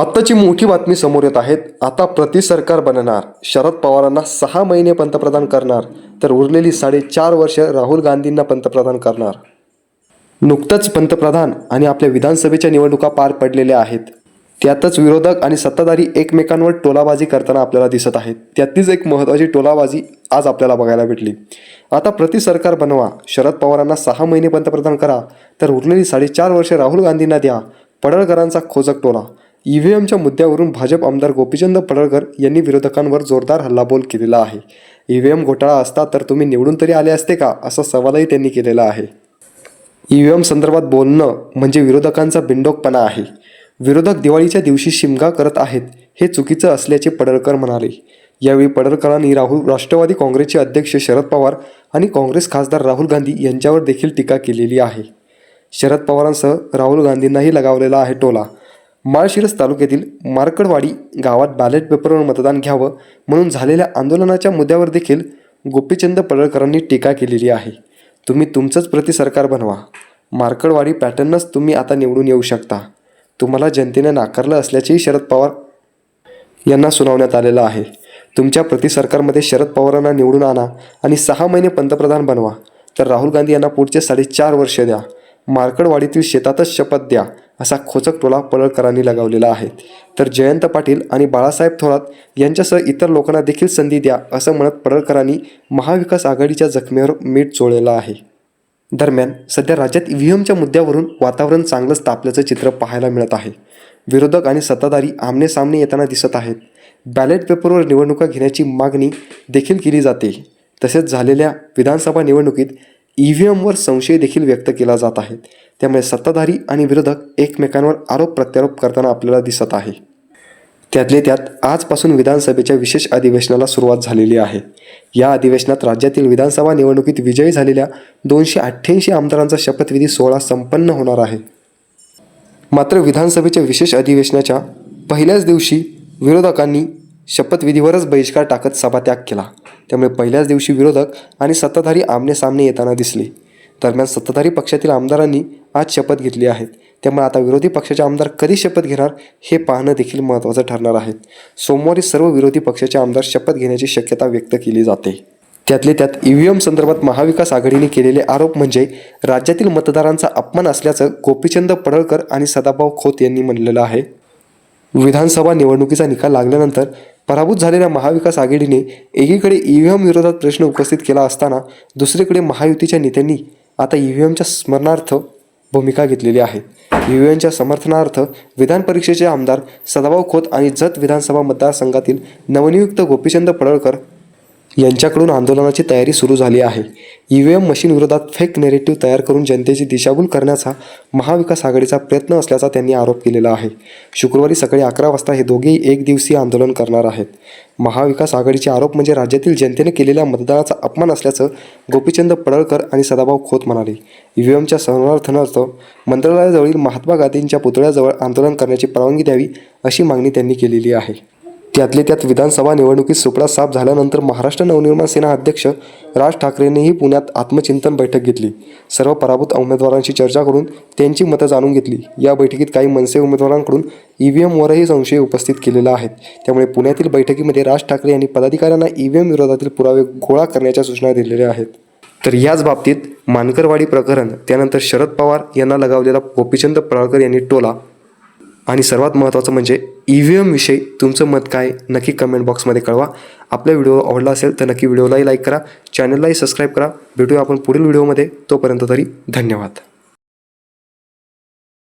आत्ताची मोठी बातमी समोर येत आहेत. आता प्रति सरकार बनणार. शरद पवारांना सहा महिने पंतप्रधान करणार. तर उरलेली साडेचार वर्ष राहुल गांधींना पंतप्रधान करणार. नुकतंच पंतप्रधान आणि आपल्या विधानसभेच्या निवडणुका पार पडलेल्या आहेत. त्यातच विरोधक आणि सत्ताधारी एकमेकांवर टोलाबाजी करताना आपल्याला दिसत आहेत. त्यातलीच एक महत्त्वाची टोलाबाजी आज आपल्याला बघायला भेटली. आता प्रति सरकार बनवा. शरद पवारांना सहा महिने पंतप्रधान करा. तर उरलेली साडेचार वर्षे राहुल गांधींना द्या. पडळकरांचा खोजक टोला. ई व्ही एमच्या मुद्द्यावरून भाजप आमदार गोपीचंद पडळकर यांनी विरोधकांवर जोरदार हल्लाबोल केलेला आहे. ई व्ही एम घोटाळा असता तर तुम्ही निवडून तरी आले असते का? असा सवालही त्यांनी केलेला आहे. ई एम संदर्भात बोलणं म्हणजे विरोधकांचा बिंडोकपणा आहे. विरोधक दिवाळीच्या दिवशी शिमगा करत आहेत हे चुकीचं असल्याचे पडळकर म्हणाले. यावेळी पडळकरांनी राहुल राष्ट्रवादी काँग्रेसचे अध्यक्ष शरद पवार आणि काँग्रेस खासदार राहुल गांधी यांच्यावर देखील टीका केलेली आहे. शरद पवारांसह राहुल गांधींनाही लगावलेला आहे टोला. माळशिरस तालुक्यातील मार्कडवाडी गावात बॅलेट पेपरवर मतदान घ्यावं म्हणून झालेल्या आंदोलनाच्या मुद्द्यावर देखील गोपीचंद पडळकरांनी टीका केलेली आहे. तुम्ही तुमचंच प्रति सरकार बनवा. मार्कडवाडी पॅटर्नच तुम्ही आता निवडून येऊ शकता. तुम्हाला जनतेने नाकारलं असल्याचेही शरद पवार यांना सुनावण्यात आलेलं आहे. तुमच्या प्रति सरकारमध्ये शरद पवारांना निवडून आणा आणि सहा महिने पंतप्रधान बनवा. तर राहुल गांधी यांना पुढचे साडेचार वर्ष द्या. मार्कडवाडीतील शेतातच शपथ द्या. असा खोचक टोला पळळकरांनी लगावलेला आहे. तर जयंत पाटील आणि बाळासाहेब थोरात यांच्यासह इतर लोकांना देखील संधी द्या असं म्हणत पडळकरांनी महाविकास आघाडीच्या जखमेवर मीठ चोळलेलं आहे. दरम्यान सध्या राज्यात ईव्हीएमच्या एमच्या मुद्द्यावरून वातावरण चांगलंच तापल्याचं चित्र पाहायला मिळत आहे. विरोधक आणि सत्ताधारी आमने सामने येताना दिसत आहेत. बॅलेट पेपरवर निवडणुका घेण्याची मागणी देखील केली जाते. तसेच झालेल्या विधानसभा निवडणुकीत ई व्ही एमवर संशय देखील व्यक्त केला जात आहे. त्यामुळे सत्ताधारी आणि विरोधक एकमेकांवर आरोप प्रत्यारोप करताना आपल्याला दिसत आहे. त्यातले त्यात आजपासून विधानसभेच्या विशेष अधिवेशनाला सुरुवात झालेली आहे. या अधिवेशनात राज्यातील विधानसभा निवडणुकीत विजयी झालेल्या दोनशे अठ्ठ्याऐंशी आमदारांचा शपथविधी सोहळा संपन्न होणार आहे. मात्र विधानसभेच्या विशेष अधिवेशनाच्या पहिल्याच दिवशी विरोधकांनी शपथविधीवरच बहिष्कार टाकत सभात्याग केला. त्यामुळे पहिल्याच दिवशी विरोधक आणि सत्ताधारी आमने सामने येताना दिसले. दरम्यान सत्ताधारी पक्षातील आमदारांनी आज शपथ घेतली आहेत त्यामुळे आता विरोधी पक्षाचे आमदार कधी शपथ घेणार हे पाहणं देखील महत्त्वाचं ठरणार आहे. सोमवारी सर्व विरोधी पक्षाचे आमदार शपथ घेण्याची शक्यता व्यक्त केली जाते. त्यातले त्यात ई व्ही एम संदर्भात महाविकास आघाडीने केलेले आरोप म्हणजे राज्यातील मतदारांचा अपमान असल्याचं गोपीचंद पडळकर आणि सदाभाऊ खोत यांनी म्हणलेलं आहे. विधानसभा निवडणुकीचा निकाल लागल्यानंतर पराभूत झालेल्या महाविकास आघाडीने एकीकडे ई व्ही एम विरोधात प्रश्न उपस्थित केला असताना दुसरीकडे महायुतीच्या नेत्यांनी आता ई व्ही एमच्या स्मरणार्थ भूमिका घेतलेली आहे. ईव्हीएमच्या व्ही एमच्या समर्थनार्थ विधान परीक्षेचे आमदार सदाभाऊ खोत आणि जत विधानसभा मतदारसंघातील नवनियुक्त गोपीचंद पडळकर यांच्याकडून आंदोलनाची तयारी सुरू झाली आहे. ई व्ही एम मशीन विरोधात फेक नेरेटिव्ह तयार करून जनतेची दिशाभूल करण्याचा महाविकास आघाडीचा प्रयत्न असल्याचा त्यांनी आरोप केलेला आहे. शुक्रवारी सकाळी अकरा वाजता हे दोघेही एक दिवसीय आंदोलन करणार आहेत. महाविकास आघाडीचे आरोप म्हणजे राज्यातील जनतेने केलेल्या मतदानाचा अपमान असल्याचं गोपीचंद पडळकर आणि सदाभाऊ खोत म्हणाले. ई व्ही एमच्या समर्थनार्थ मंत्रालयाजवळील महात्मा गांधींच्या पुतळ्याजवळ आंदोलन करण्याची परवानगी द्यावी अशी मागणी त्यांनी केलेली आहे. त्यातले त्यात विधानसभा निवडणुकीत सुपडा साफ झाल्यानंतर महाराष्ट्र नवनिर्माण सेना अध्यक्ष राज ठाकरेंनीही पुण्यात आत्मचिंतन बैठक घेतली. सर्व पराभूत उमेदवारांशी चर्चा करून त्यांची मतं जाणून घेतली. या बैठकीत काही मनसे उमेदवारांकडून ई व्ही एमवरही संशय उपस्थित केलेला आहे. त्यामुळे पुण्यातील बैठकीमध्ये राज ठाकरे यांनी पदाधिकाऱ्यांना ई व्ही एम विरोधातील पुरावे गोळा करण्याच्या सूचना दिलेल्या आहेत. तर याच बाबतीत मानकरवाडी प्रकरण त्यानंतर शरद पवार यांना लगावलेला गोपीचंद पडळकर यांनी टोला आणि सर्वात महत्त्वाचं म्हणजे ई व्ही एमविषयी तुमचं मत काय नक्की कमेंट बॉक्समध्ये कळवा. आपला व्हिडिओ आवडला असेल तर नक्की व्हिडिओलाही लाईक करा चॅनललाही सबस्क्राईब करा. भेटूया आपण पुढील व्हिडिओमध्ये. तोपर्यंत तरी धन्यवाद.